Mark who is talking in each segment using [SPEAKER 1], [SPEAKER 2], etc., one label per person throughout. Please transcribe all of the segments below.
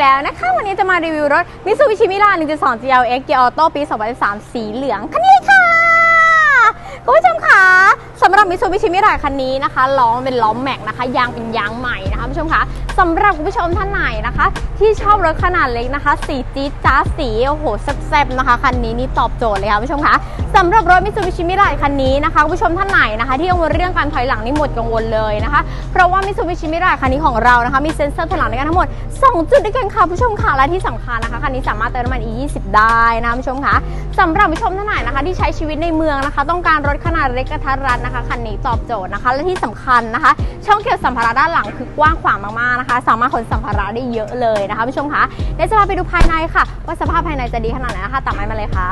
[SPEAKER 1] แล้วนะคะ วันนี้จะมารีวิวรถ Mitsubishi Milan 1.2 GLX Gear Auto ปี 2013 สีเหลืองคันนี้ค่ะ คุณผู้ชมคะ สำหรับ Mitsubishi Milan คันนี้นะคะล้อเป็นล้อแม็กนะคะยางเป็นยางใหม่นะคะผู้ชมคะสำหรับคุณผู้ชมท่านไหนนะคะ ที่ชอบรถขนาดเล็กนะคะ สีจี๊ดจ้าสีโอ้โหแซ่บๆนะคะคันนี้นี่ตอบโจทย์เลยค่ะผู้ชมคะสำหรับรถ Mitsubishi Milan คันนี้นะคะคุณผู้ชมท่านไหนนะคะ ที่กังวลเรื่องการถอยหลังนี่หมดกังวลเลยนะคะ เพราะว่า Mitsubishi Milan คันนี้ของเรานะคะมีเซ็นเซอร์ถอยหลังด้วยกันทั้งหมด 2 จุดด้วยกันค่ะผู้ชมค่ะและที่สำคัญนะคะคันนี้สามารถเติมน้ำมัน E20 ได้นะผู้ชมค่ะสำหรับผู้ชมท่านไหนนะคะ ที่ใช้ชีวิตในเมืองนะคะ ต้องการรถขนาดเล็กกระทัดรัดนะคะคันนี้ตอบโจทย์นะคะ และที่สำคัญนะคะ ช่องเก็บสัมภาระด้านหลังคือกว้างขวางมากๆนะคะ สามารถขนสัมภาระได้เยอะเลยนะคะผู้ชมคะเดี๋ยวจะพาไปดูภายในค่ะ ว่าสภาพภายในจะดีขนาดไหนนะคะตามไปมาเลยค่ะ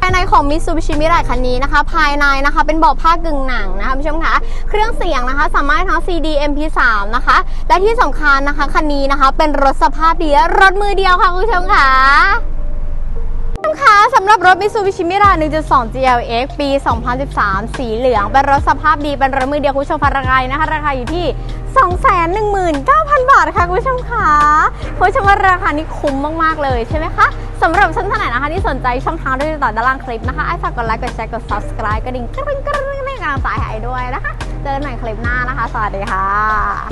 [SPEAKER 1] ภายในของ Mitsubishi Mirai คันนี้นะคะ ภายในนะคะเป็นเบาะผ้ากึ่งหนังนะคะคุณผู้ชมคะเครื่องเสียงนะคะ สามารถทั้ง CD MP3 นะคะ และที่สำคัญนะคะคันนี้นะคะ เป็นรถสภาพดีและรถมือเดียวค่ะคุณผู้ชมค่ะคุณผู้ชมคะำหรับรถ Mitsubishi Mira 1.2 GLX ปี 2013 สีเหลือง เป็นรถสภาพดี เป็นรถมือเดียวคุณผู้ชมราคานะคะ ราคาอยู่ที่ 219,000 บาทค่ะคุณผู้ชมค่ะคุณผู้ชมว่าราคานี้คุ้มมาก ๆ เลยใช่ไหมคะสำหรับท่านท่านไหนนะคะที่สนใจช่องทางด้วยต่อด้านล่างคลิปนะคะไอ้ฝากกดไลค์กดแชร์กด subscribe กระดิ่งกระดิ่งกระดิ่งกระดิ่งกำลังใจให้ด้วยนะคะ เจอกันใหม่คลิปหน้านะคะ สวัสดีค่ะ